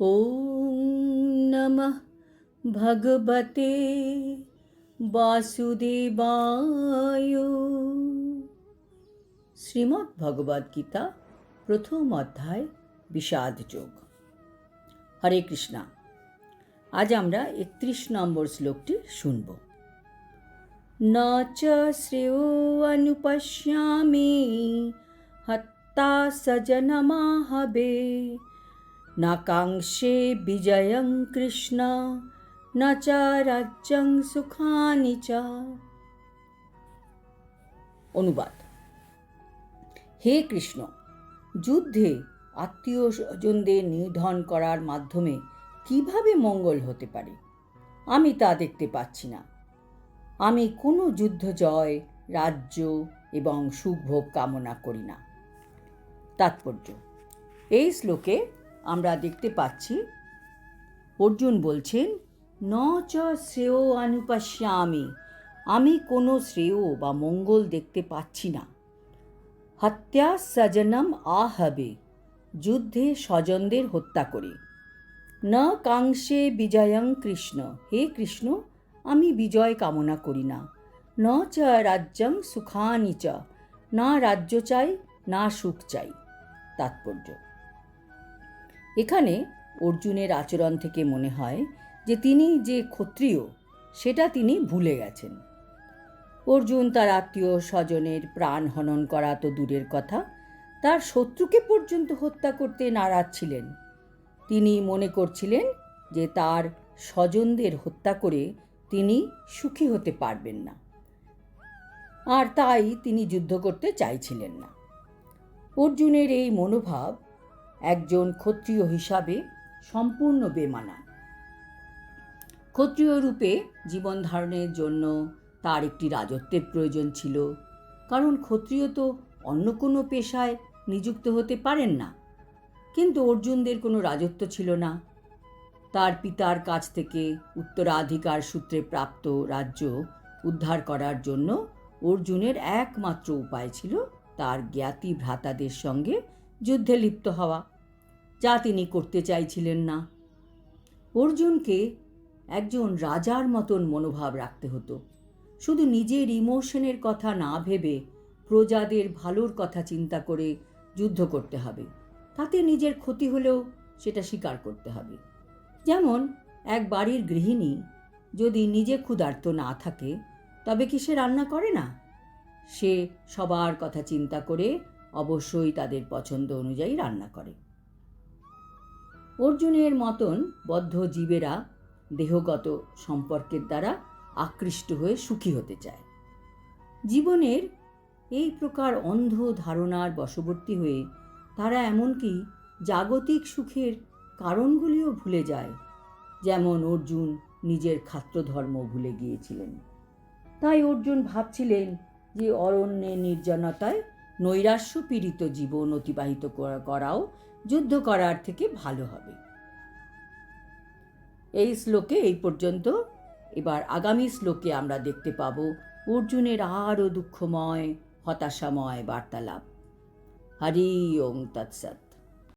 ॐ नमः भगवते বাসুদেবায় শ্রীমদ্ ভগবদ গীতা প্রথম অধ্যায় বিষাদ যোগ হরে কৃষ্ণা আজ আমরা একত্রিশ নম্বর শ্লোকটি শুনব ন চ শ্রেয় অনুপশ্যামি হত্তা সজনমাহবে न काङ्क्षे विजयं कृष्ण न च রাজ্যং সুখানি চ অনুবাদ হে কৃষ্ণ যুদ্ধে আত্মীয় স্বজনদের নিধন করার মাধ্যমে কিভাবে মঙ্গল হতে পারে আমি তা দেখতে পাচ্ছি না আমি কোনো যুদ্ধ জয় রাজ্য এবং সুখভোগ কামনা করি না তাৎপর্য এই শ্লোকে আমরা দেখতে পাচ্ছি। অর্জুন বলছেন, ন চ শ্রেয় অনুপাস্যামি আমি কোনো শ্রেয় বা মঙ্গল দেখতে পাচ্ছি না। হত্যা সজনম আহবে। যুদ্ধে স্বজনদের হত্যা করে। ন কাংশে বিজয়ং কৃষ্ণ। হে কৃষ্ণ, আমি বিজয় কামনা করি না। ন চ রাজ্যং সুখানি চ। না রাজ্য চাই, না সুখ চাই। তাৎপর্য। এখানে অর্জুনের আচরণ থেকে মনে হয় যে তিনি যে ক্ষত্রিয়, সেটা তিনি ভুলে গেছেন। অর্জুন তার আত্মীয় স্বজনের প্রাণ হনন করা তো দূরের কথা। তার শত্রুকে পর্যন্ত হত্যা করতে নারাজ ছিলেন। তিনি মনে করছিলেন যে তার স্বজনদের হত্যা করে তিনি সুখী হতে পারবেন না। আর তাই তিনি যুদ্ধ করতে চাইছিলেন না। অর্জুনের এই মনোভাব একজন ক্ষত্রিয় হিসাবে সম্পূর্ণ বেমানা ক্ষত্রিয় রূপে জীবন ধারণের জন্য তার একটি রাজত্বের প্রয়োজন ছিল। কারণ ক্ষত্রিয় তো অন্য কোনো পেশায় নিযুক্ত হতে পারেন না। কিন্তু অর্জুনদের কোনো রাজত্ব ছিল না। তার পিতার কাছ থেকে উত্তরাধিকার সূত্রে প্রাপ্ত রাজ্য উদ্ধার করার জন্য অর্জুনের একমাত্র উপায় ছিল তার জ্ঞাতি ভ্রাতাদের সঙ্গে যুদ্ধে লিপ্ত হওয়া। যা তিনি করতে চাইছিলেন না। অর্জুনকে একজন রাজার মতন মনোভাব রাখতে হতো। শুধু নিজের ইমোশনের কথা না ভেবে প্রজাদের ভালোর কথা চিন্তা করে যুদ্ধ করতে হবে। তাতে নিজের ক্ষতি হলেও সেটা স্বীকার করতে হবে। যেমন, এক বাড়ির গৃহিণী যদি নিজে ক্ষুধার্ত না থাকে, তবে কি সে রান্না করে না? সে সবার কথা চিন্তা করে অবশ্যই তাদের পছন্দ অনুযায়ী রান্না করে। অর্জুনের মতন বদ্ধ জীবেরা দেহগত সম্পর্কের দ্বারা আকৃষ্ট হয়ে সুখী হতে চায়। জীবনের এই প্রকার অন্ধ ধারণার বশবর্তী হয়ে তারা এমনকি জাগতিক সুখের কারণগুলিও ভুলে যায়, যেমন অর্জুন নিজের খাদ্যধর্ম ভুলে গিয়েছিলেন। তাই অর্জুন ভাবছিলেন যে অরণ্যে নির্জনতায় নৈরাশ্য পীড়িত জীবন অতিবাহিত করাও যুদ্ধ করার থেকে ভালো হবে। এই শ্লোকে এই পর্যন্ত। এবার আগামী শ্লোকে আমরা দেখতে পাব অর্জুনের আরও দুঃখময়, হতাশাময় বার্তালাপ। হরি ওম তৎসৎ।